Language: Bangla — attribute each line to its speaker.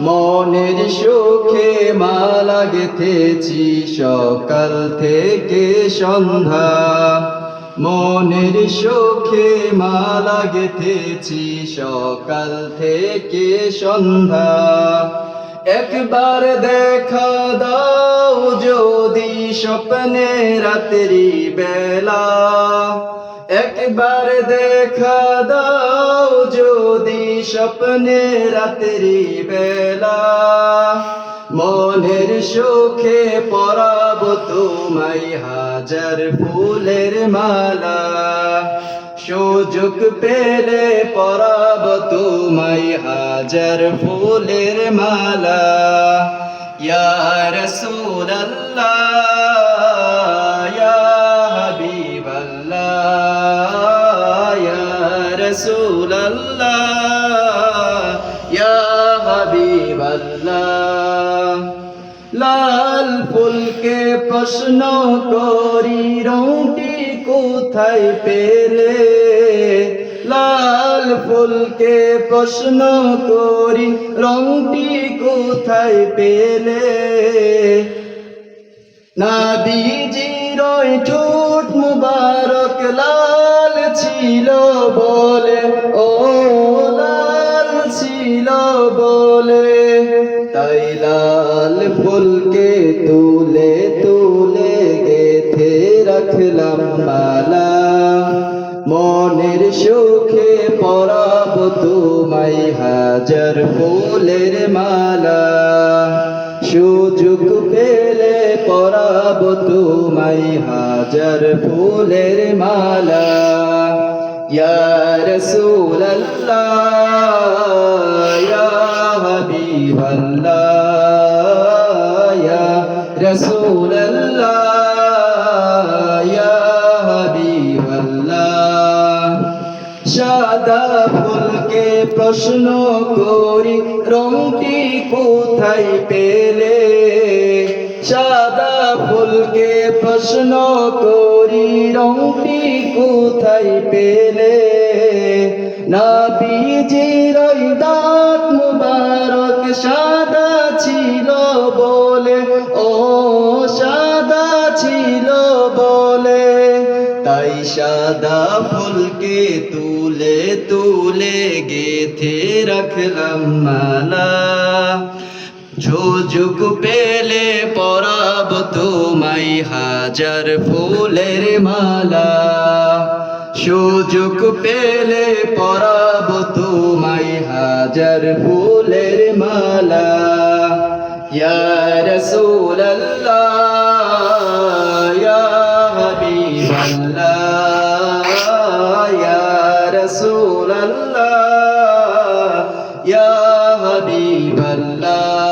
Speaker 1: মনের সুখে মালা গেথেছি সকাল থেকে সন্ধ্যা। মনের সুখে মালা গেথেছি সকাল থেকে সন্ধ্যা। একবার দেখা দাও যদি স্বপ্নে রাত্রি বেলা। একবার দেখা দাও যদি স্বপ্নে রাত্রি বেলা মনের সুখে পরাব তোমায় হাজার ফুলের মালা সুযোগ পেলে পরাব তোমায় হাজার ফুলের মালা ইয়া রাসূলুল্লাহ ইয়া হাবিবাল্লাহ, লাল ফুলকে প্রশ্ন করি, রংটি কোথায় পেলে? লাল ফুলকে প্রশ্ন করি, রংটি কোথায় পেলে? নাবিজির ওই ঠোঁট মুবারক, লাল ছিল বলে, ও লাল ছিল বলে, তাই লাল ফুলকে তুলে তুলে গেথে রাখলাম মালা। মনের সুখে পরাব তোমায় হাজার ফুলের মালা। সুযোগ পেলে পরাব তোমায় হাজার ফুলের মালা। ইয়া রাসূলুল্লাহ সাদা ফুলকে প্রশ্ন করি, রংটি কোথায় পেলে? সাদা ফুলকে প্রশ্ন করি, রংটি কোথায় পেলে? নাবিজির দাঁত মুবারক সাদা ছিল বলে, ও সাদা ছিল বলে। তাই সাদা ফুলকে তুলে তুলে গেথে রাখলাম মালা। সুযোগ পেলে পরাব তোমায় হাজার ফুলের মালা। সুযোগ পেলে পরাব তোমায় হাজার ফুলের মালা। ইয়া রাসূলুল্লাহ, ইয়া হাবিবাল্লাহ, ইয়া রাসূলুল্লাহ, ইয়া হাবিবাল্লাহ।